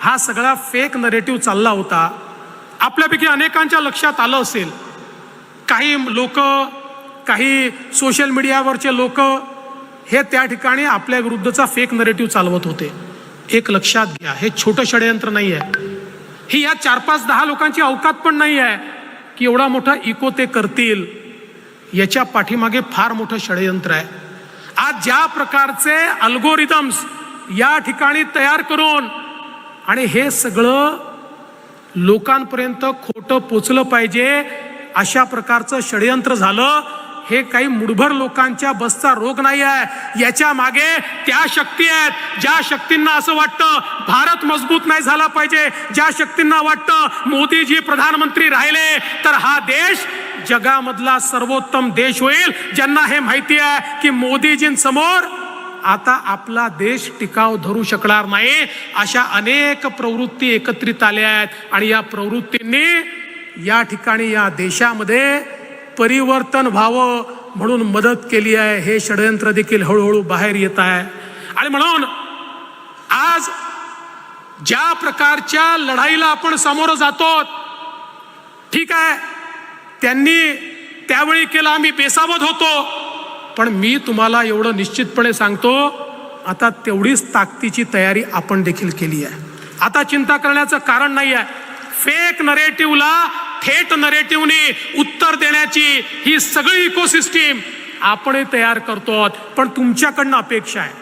हा सगळा fake narrative चालला होता. आपल्यापैकी अनेकांच्या लक्षात आलं असेल. काही लोक काही सोशल मीडियावरचे लोक हे त्या ठिकाणी आपल्या विरुद्धचा फेक नरेटिव्ह चालवत होते. एक लक्षात घ्या हे छोटं षडयंत्र नाही आहे ही या चार पाच दहा लोकांची अवकात पण नाही आहे की एवढा मोठा इको ते करतील. याच्या पाठीमागे फार मोठं षडयंत्र आहे. आज ज्या प्रकारचे अल्गोरिदम्स या ठिकाणी तयार करून आणि हे सगळं लोकांपर्यंत खोटं पोचलं पाहिजे अशा प्रकारचं षडयंत्र झालं. हे काही मुठभर लोकांच्या बसचा रोग नाही आहे. याच्या मागे त्या शक्ती आहेत. ज्या शक्तींना असं वाटतं भारत मजबूत नाही झाला पाहिजे ज्या शक्तींना वाटतं मोदीजी प्रधानमंत्री राहिले तर हा देश जगामधला सर्वोत्तम देश होईल. ज्यांना हे माहिती आहे की मोदीजींसमोर आता आपला देश टिकाव धरू शकणार नाही. अशा अनेक प्रवृत्ती एकत्रित आल्या आहेत आणि या प्रवृत्तींनी या ठिकाणी या देशामध्ये परिवर्तन व्हावं म्हणून मदत केली आहे. हे षडयंत्र देखील हळूहळू बाहेर येत आहे. आणि म्हणून आज ज्या प्रकारच्या लढाईला आपण सामोरं जातो ठीक आहे त्यांनी त्यावेळी केलं आम्ही बेसावध होतो. पण मी तुम्हाला एवढं निश्चितपणे सांगतो आता तेवढीच ताकदीची तयारी आपण देखील केली आहे. आता चिंता करण्याचं कारण नाही आहे. फेक नरेटिव्हला थेट नरेटिव्हनी उत्तर देण्याची ही सगळी इकोसिस्टीम आपणही तयार करतो पण तुमच्याकडनं अपेक्षा आहे.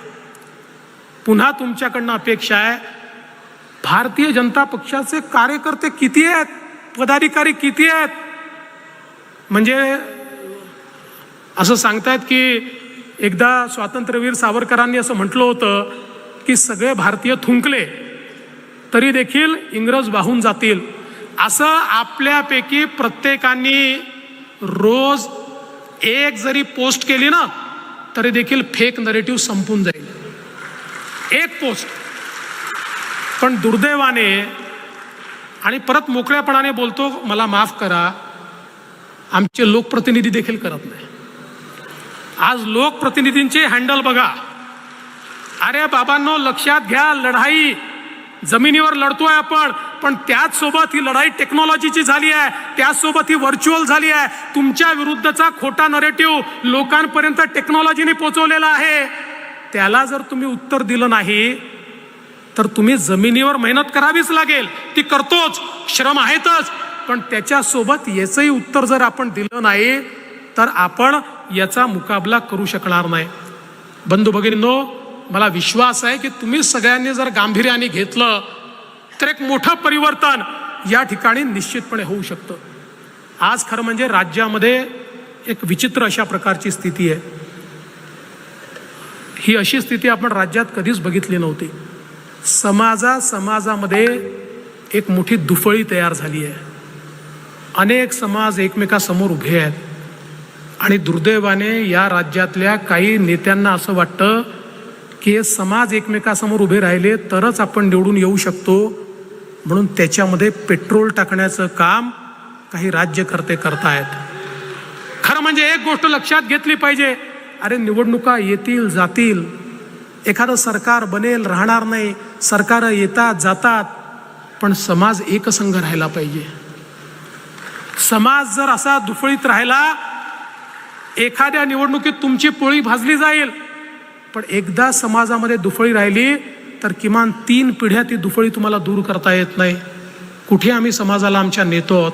पुन्हा तुमच्याकडनं अपेक्षा आहे. भारतीय जनता पक्षाचे कार्यकर्ते किती आहेत? पदाधिकारी किती आहेत? म्हणजे असं सांगतायत की एकदा स्वातंत्र्यवीर सावरकरांनी असं म्हटलं होतं की सगळे भारतीय थुंकले तरी देखील इंग्रज वाहून जातील. असं आपल्यापैकी प्रत्येकाने रोज एक जरी पोस्ट केली ना तरी देखील फेक नरेटिव्ह संपून जाईल. एक पोस्ट. पण दुर्दैवाने आणि परत मोकळ्यापणाने बोलतो मला माफ करा आमचे लोकप्रतिनिधी देखील करत नाही. आज लोकप्रतिनिधींचे हँडल बघा. अरे बाबांनो लक्षात घ्या लढाई. जमिनीवर लढतोय आपण पण त्याचसोबत ही लढाई टेक्नॉलॉजीची झाली आहे. त्याचसोबत ही व्हर्च्युअल झाली आहे. तुमच्या विरुद्धचा खोटा नरेटिव्ह लोकांपर्यंत टेक्नॉलॉजीने पोचवलेला आहे. त्याला जर तुम्ही उत्तर दिलं नाही तर तुम्ही जमिनीवर मेहनत करावीच लागेल. ती करतोच श्रम आहेतच. पण त्याच्यासोबत याचंही उत्तर जर आपण दिलं नाही तर आपण याचा मुकाबला करू शकणार नाही. बंधू भगिनींनो मला विश्वास आहे की तुम्ही सगळ्यांनी जर गांभीर्याने घेतलं तर एक मोठं परिवर्तन या ठिकाणी निश्चितपणे होऊ शकतं. आज खरं म्हणजे राज्यामध्ये एक विचित्र अशा प्रकारची स्थिती आहे. ही अशी स्थिती आपण राज्यात कधीच बघितली नव्हती. समाजा समाजामध्ये एक मोठी दुफळी तयार झाली आहे. अनेक समाज एकमेकासमोर उभे आहेत. आणि दुर्दैवाने या राज्यातल्या काही नेत्यांना असं वाटतं की हे समाज एकमेकासमोर उभे राहिले तरच आपण निवडून येऊ शकतो. म्हणून त्याच्यामध्ये पेट्रोल टाकण्याचं काम काही राज्यकर्ते करतायत. खरं म्हणजे एक गोष्ट लक्षात घेतली पाहिजे. अरे निवडणुका येतील जातील. एखादं सरकार बनेल राहणार नाही. सरकार येतात जातात. पण समाज एकसंघ राहायला पाहिजे. समाज जर असा दुफळीत राहिला एखाद्या निवडणुकीत तुमची पोळी भाजली जाईल. पण एकदा समाजामध्ये दुफळी राहिली तर किमान तीन पिढ्या ती दुफळी तुम्हाला दूर करता येत नाही. कुठे आम्ही समाजाला आमच्या नेतो आहोत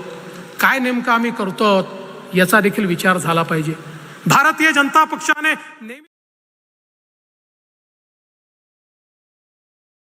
काय नेमकं आम्ही करतो आहोत याचा देखील विचार झाला पाहिजे. भारतीय जनता पक्षाने नेहमी